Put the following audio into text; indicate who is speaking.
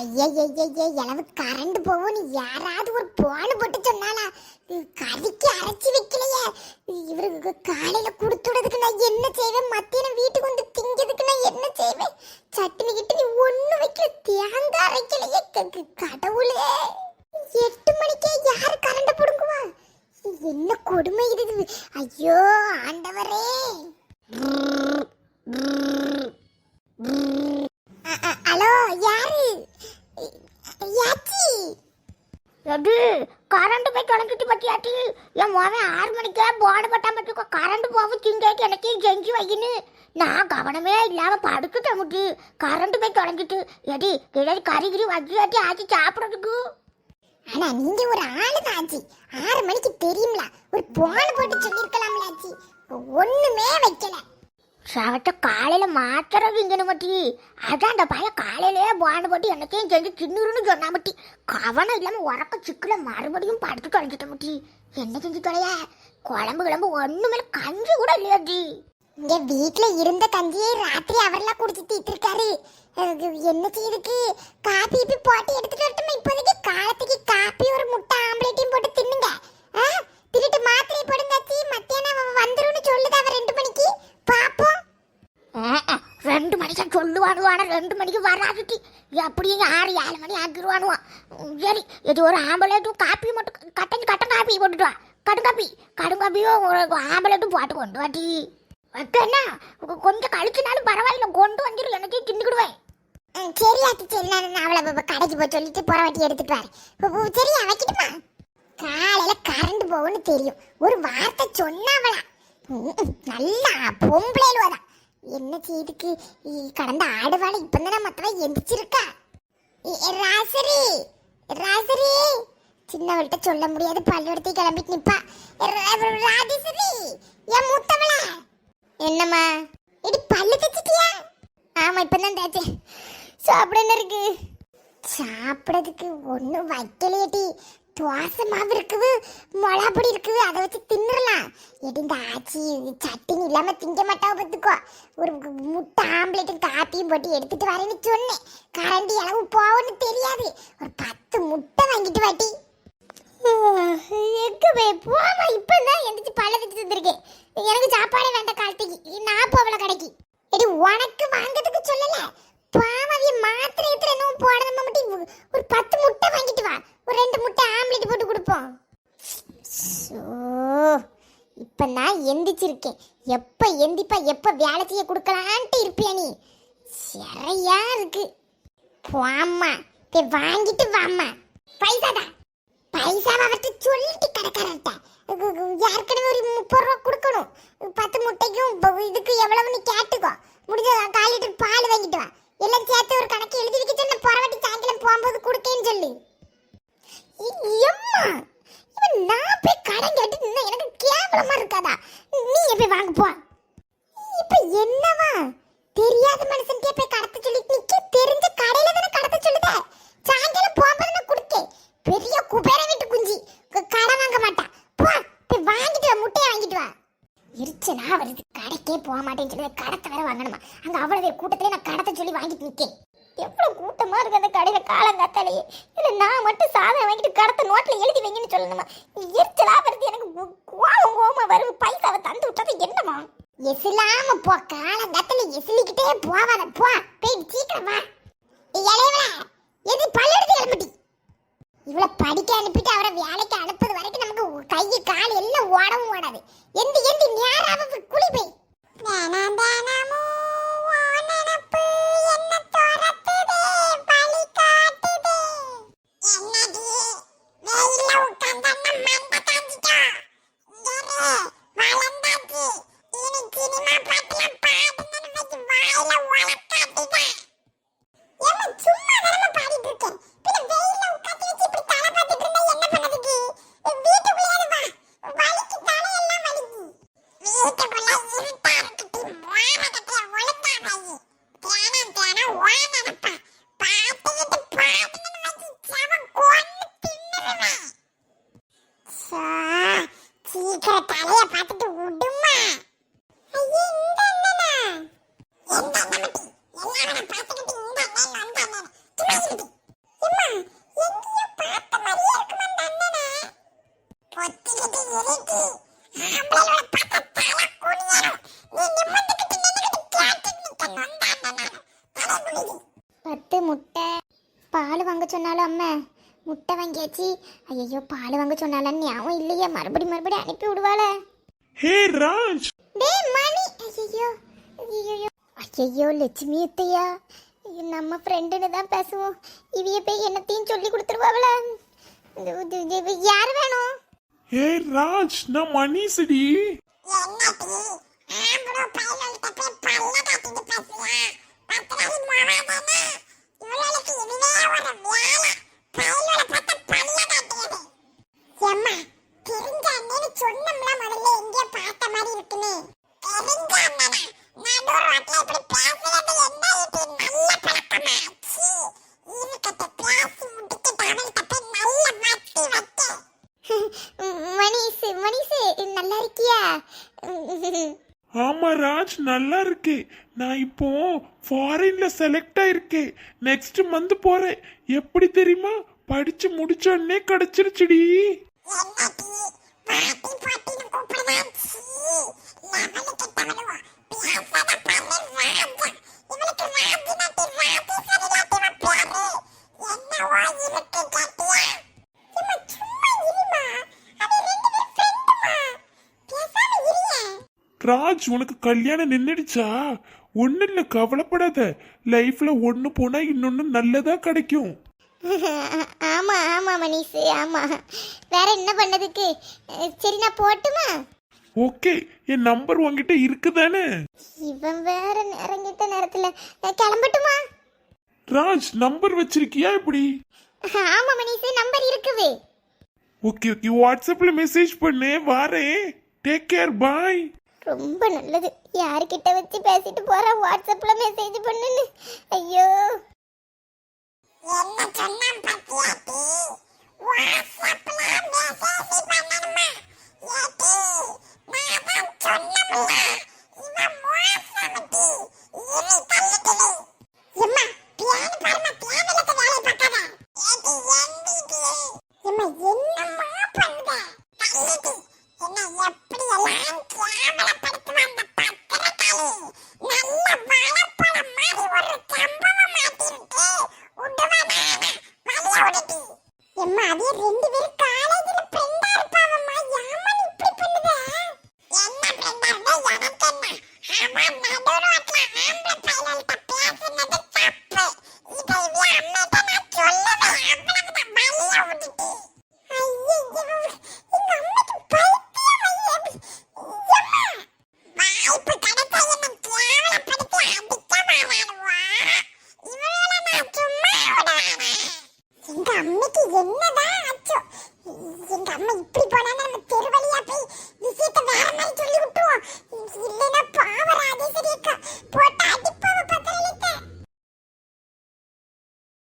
Speaker 1: ஐயய்யய்ய இளவு கரண்ட் போகும் யாராவது ஒரு போன போட்டு சொன்னாலா கறிக்கு அரைச்சி வைக்கலையே. இவருக்கு காலையில கொடுத்துடுறதுக்கு நான் என்ன செய்வேன்? மத்தியானம் வீட்டுக்கு வந்து திங்கிறதுக்கு நான் என்ன செய்வேன்? சட்னி கிட்ட நீ ஒண்ணு வைக்கல. தேங்காய் அரைக்கலையே. கடவுளே. எட்டு மணிக்கே யார் கரண்ட் பிடுங்குவா? என்ன கொடுமை இது. ஐயோ ஆண்டவரே. ஹலோ யாரு? யாச்சி?
Speaker 2: எது? கரண்ட் போய் தொலைஞ்சிட்டு பத்தியாட்டி? என் மோவன் ஆறு மணிக்கே போன பட்டா பட்டிக்கோ கரண்ட் போக திங்கேட்டு எனக்கு செஞ்சு வைக்கின்னு நான் கவனமே இல்லாம படுத்துட்டேன் முட்டி. கரண்ட் போய் தொலைஞ்சிட்டு. எடி ஏதாவது கறி கிரி வச்சியாட்டி ஆச்சு சாப்பிட்றதுக்கு.
Speaker 1: ஆனா நீங்க ஒரு ஆளு தான் ஆறு மணிக்கு தெரியும்ல. ஒரு போன போட்டு சொல்லிருக்கலாம்ல ஆச்சு. ஒண்ணுமே வைக்கல.
Speaker 2: சவட்ட காலையில் மாத்திரை விங்கணும் மட்டி. அதான் அந்த பையன் காலையிலே போன போட்டு எனக்கையும் செஞ்சு தின்னுருன்னு சொன்னா மட்டி. கவனம் இல்லாமல் உறக்க சிக்கில் மறுபடியும் படுத்து தொலைஞ்சிட்ட மட்டி. என்ன செஞ்சு தொலைய? குழம்பு கிளம்பு ஒண்ணுமே கஞ்சி கூட இல்லையா ஜி
Speaker 1: இங்கே வீட்டில் இருந்த கஞ்சியை ராத்திரி அவரெல்லாம் குடிச்சு தீட்டிருக்காரு என்ன செய்யுதுக்கு காப்பி இப்பி போட்டு எடுத்துட்டு வரட்டுமா? இப்போதைக்கு காலத்துக்கு காப்பி ஒரு முட்டை ஆம்லேட்டையும் போட்டு தின்னுங்க ஆ? தின்னுட்டு மாத்திரை போடுங்க ஆச்சி மத்தியானம் வந்துரும்னு சொல்லுது அவ ரெண்டு மணிக்கு பாப்போம்
Speaker 2: ரெண்டு மணிக்கு ரெண்டு மணிக்கு வராதுட்டி. அப்படியே ஆறு ஏழு மணி ஆக்கிடுவானுவான் சரி இது ஒரு ஆம்பளேட்டும் காப்பி மட்டும் கட்டன் கட்டன் காப்பி போட்டுட்டு வா. கடும் காப்பி ஒரு போட்டு கொண்டு வாட்டி. வைக்கண்ணா கொஞ்சம் கழிச்சுனாலும் பரவாயில்ல கொண்டு வந்துடும் எனக்கே கிண்டுக்கிடுவேன்
Speaker 1: சரியாச்சு சரி நான் அவளை கடைக்கு போய் சொல்லிட்டு புறவாட்டி எடுத்துட்டு வரேன். இப்போ, சரியா வைக்கட்டுமா காலையில கரண்ட் போகும்னு தெரியும். ஒரு வார்த்தை சொன்னாவளா நல்லா பொம்பளையிலுவதான் என்ன செய்துக்கு? கடந்த கடந்த இப்ப இப்பதானே மத்தவ எந்திரிச்சிருக்கா? ராசரி! ராசரி! சின்னவள்கிட்ட சொல்ல முடியாது பள்ளியோடத்தை கிளம்பிட்டு நிப்பா. ர- ராஜேஸ்வரி! என் மூத்தவள! என்னம்மா? இடி பல்லு தச்சிட்டியா ஆமா இப்பதான் தேய்ச்சேன். சாப்பிட என்ன இருக்கு. சாப்பிடறதுக்கு ஒன்றும் வைக்க தோசை இருக்குது மிளகா இருக்குது அதை வச்சு தின்னுடலாம். எடி இந்த ஆச்சி சட்டினி இல்லாமல் திங்க மாட்டாவ பார்த்துக்கோ. ஒரு முட்டை ஆம்லேட்டும் காப்பியும் போட்டு எடுத்துட்டு வரேன்னு சொன்னேன். கரண்டி அளவு போகணும்னு தெரியாது. ஒரு பத்து முட்டை வாங்கிட்டு வாட்டி எங்க போய் போமா இப்பதான் எந்திரிச்சு பழ வச்சு தந்திருக்கேன் எனக்கு சாப்பாடே வேண்டாம் காலத்துக்கு நான் போவல கடைக்கு எடி உனக்கு வாங்கிறதுக்கு சொல்லல பாவவிய மாத்திரை எத்திர என்னவும் போடணும் மட்டும் ஒரு பத்து முட்டை வாங்கிட்டு வா ஒரு ரெண்டு முட்டை ஆம்லெட் போட்டு கொடுப்போம் ஸோ இப்போ நான் இருக்கேன். எப்போ எந்திப்பா எப்போ வேலை செய்ய கொடுக்கலான்ட்டு இருப்பியா நீ? சரியா இருக்கு. போம்மா போய் வாங்கிட்டு வாம்மா. பைசா பைசாவை அவர்கிட்ட சொல்லிட்டு கடைக்காரர்கிட்ட கு- ஏற்கனவே ஒரு முப்பது ரூபா கொடுக்கணும். பத்து முட்டைக்கும் இதுக்கு எவ்வளவுன்னு கேட்டுக்கோ. முடிஞ்ச கால் லிட்டர் பால் வாங்கிட்டு வா. எல்லாம் சேர்த்து ஒரு கணக்கு எழுதி வைக்க சொன்ன புறவாட்டி சாயங்காலம் போகும்போது கொடுக்கேன்னு சொல்லு. எம்மா? நான் போய் கடன் கேட்டு நின்னா எனக்கு கேவலமா இருக்காதா? நீ போய் வாங்க போ. இப்ப என்னவா? தெரியாத மனுஷன் போய் கடத்த சொல்லிட்டு நிக்க? தெரிஞ்ச கடையில தானே கடத்த சொல்லுத? சாயங்காலம் போகும்போது நான் பெரிய குபேர வீட்டு குஞ்சி. கடை வாங்க மாட்டா. போ போய் வாங்கிட்டு வா முட்டையை வாங்கிட்டு வா. எரிச்சலா வருது. கடைக்கே போக மாட்டேன்னு சொல்லி கடத்த வேற வாங்கணுமா? அங்க அவ்வளவு கூட்டத்திலே நான் கடத்த சொல்லி வாங்கிட்டு நிக்கேன். எவ்வளவு கூட்டமா இருக்கு அந்த கடையில காலங்காத்தாலேயே? இல்ல நான் மட்டும் சாதம் வாங்கிட்டு கடத்தை நோட்ல எழுதி வைங்கன்னு சொல்லணுமா? எரிச்சலா வருது எனக்கு கோவம் கோவமா வரும். பைசாவை தந்து விட்டது என்னமா எசிலாம போ காலங்காத்தால எசிலிக்கிட்டே போவாத. போ போய் சீக்கிரம் வா. இளையவள எது பல்லெடுத்து கிளம்பிட்டி? இவளை படிக்க அனுப்பிட்டு அவரை வேலைக்கு அனுப்புறது வரைக்கும் நமக்கு கை கால் எல்லாம் ஓடவும் ஓடாது. எந்த எந்த நேராக குளி போய் தினம் தினமும் முட்டை வாங்கியாச்சு. ஐயோ பால் வாங்க சொன்னாலும் ஞாபகம் இல்லையே. மறுபடி மறுபடி அனுப்பி விடுவாளே.
Speaker 3: ஹே ராஜ்!
Speaker 1: டேய் மணி! ஐயோ ஐயோ ஐயோ லட்சுமி அத்தையா. நம்ம ஃப்ரெண்டுன்னு தான் பேசுவோம். இவைய போய் என்னத்தையும் சொல்லி கொடுத்துருவாங்களா யார் வேணும்?
Speaker 3: ஹே ராஜ் நான் மணிசடி.
Speaker 1: மணிசு மணிசு நல்லா இருக்கியா?
Speaker 3: ஆமா ராஜ் நல்லா இருக்கு. நான் இப்போ ஃபாரின்ல செலக்ட் ஆயிருக்கேன் நெக்ஸ்ட் மந்த் போறேன். எப்படி தெரியுமா? படிச்சு முடிச்ச உடனே கிடைச்சிருச்சுடி. ராஜ் உனக்கு கல்யாணம் நின்னுடுச்சா? ஒன்னும் இல்ல கவலைப்படாத. லைஃப்ல ஒண்ணு போனா இன்னொன்னு நல்லதா கிடைக்கும்.
Speaker 1: ஆமா ஆமா மணிசு ஆமா. வேற என்ன பண்ணதுக்கு? சரி நான் போட்டுமா?
Speaker 3: ஓகே என் நம்பர் உன்கிட்ட இருக்குதானே?
Speaker 1: இவன் வேற நேரங்கிட்ட நேரத்துல. கிளம்பட்டுமா?
Speaker 3: ராஜ் நம்பர் வச்சிருக்கியா இப்படி?
Speaker 1: ஆமா மணிசு நம்பர் இருக்குது.
Speaker 3: ஓகே ஓகே வாட்ஸ்அப்ல மெசேஜ் பண்ணு வாரேன் டேக் கேர் பாய்
Speaker 1: ரொம்ப நல்லது. யார்கிட்ட வச்சு பேசிட்டு போற? வாட்ஸ்அப்ல மெசேஜ் பண்ணுன்னு. ஐயோ. என்ன சொன்னா பத்தியாட்டி வாட்ஸ்அப்ல மெசேஜ் பண்ணணுமா? ஏட்டி நான் தான் சொன்னமுல்ல இவன் மோசமட்டி прикол